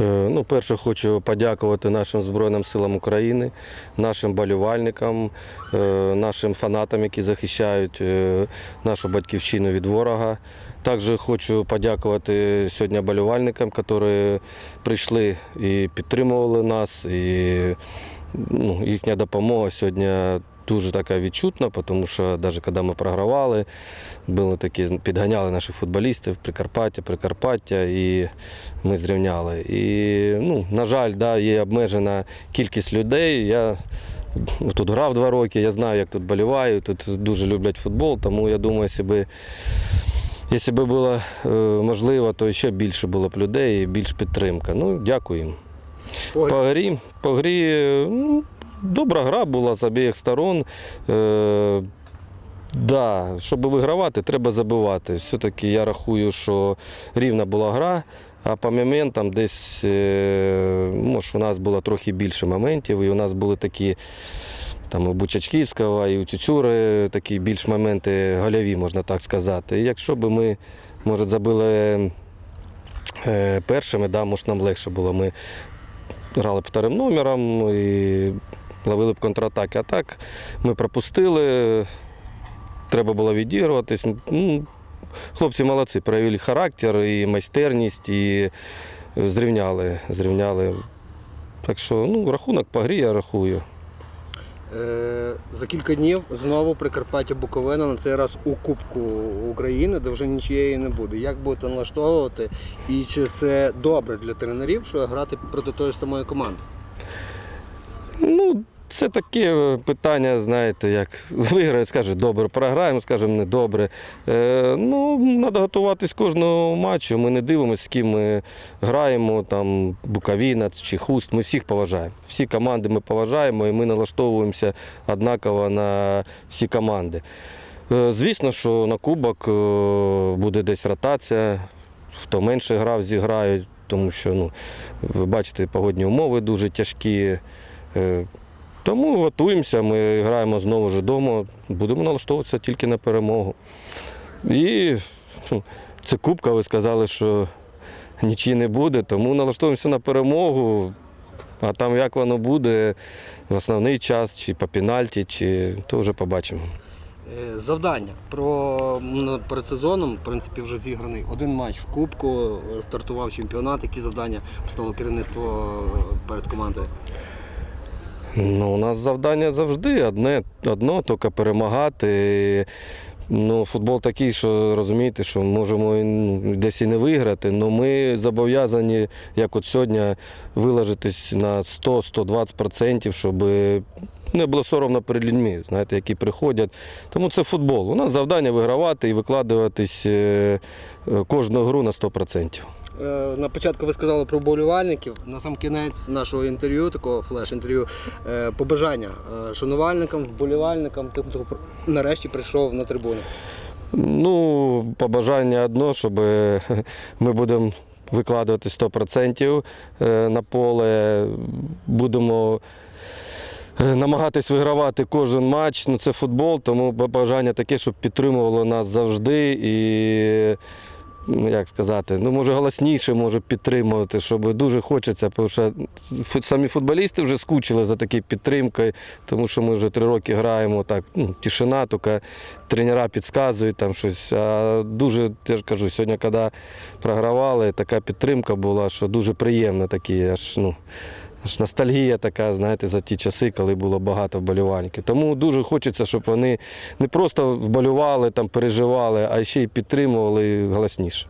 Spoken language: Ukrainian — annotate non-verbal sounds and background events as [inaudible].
Е, Ну, перше, хочу подякувати нашим Збройним силам України, нашим болівальникам, е, нашим фанатам, які захищають е, нашу батьківщину від ворога. Також хочу подякувати сьогодні болівальникам, які прийшли і підтримували нас. І ну, їхня допомога сьогодні дуже така відчутна, тому що навіть коли ми програвали, були такі, підганяли наших футболістів Прикарпаття, Прикарпаття, і ми зрівняли. І, ну, на жаль, да, є обмежена кількість людей. Я тут грав два роки, я знаю, як тут болівають, тут дуже люблять футбол, тому я думаю, якщо би було е, можливо, то ще більше було б людей і більш підтримка. Ну, дякую їм. По грі, по грі ну, добра гра була з обох сторон. Е, да, щоб вигравати, треба забивати. Все-таки я рахую, що рівна була гра, а по моментам десь е, може, у нас було трохи більше моментів, і у нас були такі. Там у Бучачківського і у Тютюри такі більш моменти гольові, можна так сказати. І якщо б ми, може, забили е, першими, да, може нам легше було. Ми грали б вторим номером і ловили б контратаки. А так ми пропустили, треба було відігруватись. Ну, хлопці молодці, проявили характер і майстерність, і зрівняли. зрівняли. Так що ну, рахунок по грі я рахую. Е, За кілька днів знову Прикарпаття Буковина на цей раз у Кубку України, де вже нічієї не буде. Як будете налаштовувати? І чи це добре для тренерів, що грати проти тої ж самої команди? Ну, це таке питання, знаєте, як [laughs] виграють, скажуть, добре, програємо, скажемо, не добре. Е, ну, треба готуватись кожного матчу. Ми не дивимося, з ким ми граємо, там Буковіна чи Хуст. Ми всіх поважаємо. Всі команди ми поважаємо і ми налаштовуємося однаково на всі команди. Е, звісно, що на кубок е, буде десь ротація. Хто менше грав, зіграють, тому що ну, ви бачите, погодні умови дуже тяжкі. Е, Тому готуємося, ми граємо знову ж вдома, будемо налаштовуватися тільки на перемогу. І це кубка, ви сказали, що нічого не буде, тому налаштовуємося на перемогу. А там як воно буде в основний час, чи по пенальті, чи то вже побачимо. Е, Завдання про м, перед сезоном, в принципі, вже зіграний один матч в Кубку, е, стартував чемпіонат. Які завдання поставило керівництво перед командою? Ну, у нас завдання завжди одне, одно, тільки перемагати. Ну, футбол такий, що розумієте, що можемо десь і не виграти, але ми зобов'язані, як от сьогодні, виложитись на 100-120%, щоб не було соромно перед людьми, знаєте, які приходять. Тому це футбол. У нас завдання вигравати і викладуватись е, кожну гру на 100%. Е, На початку ви сказали про болівальників. На сам кінець нашого інтерв'ю, такого флеш-інтерв'ю, е, побажання е, шанувальникам, вболівальникам, тим, хто нарешті прийшов на трибуну. Ну, побажання одно, щоб [laughs] ми будемо викладувати 100% е, на поле, будемо намагатись вигравати кожен матч. Ну, це футбол, тому бажання таке, щоб підтримувало нас завжди і. Ну, Як сказати, ну може голосніше може підтримувати, щоб дуже хочеться, тому що самі футболісти вже скучили за такою підтримкою, тому що ми вже три роки граємо так, ну, тишина, тільки тренера підказують там щось. А дуже, я ж кажу, сьогодні, коли програвали, така підтримка була, що дуже приємно такі, аж ну. Аж ностальгія така, знаєте, за ті часи, коли було багато вболівальників. Тому дуже хочеться, щоб вони не просто вболювали, там, переживали, а ще й підтримували голосніше.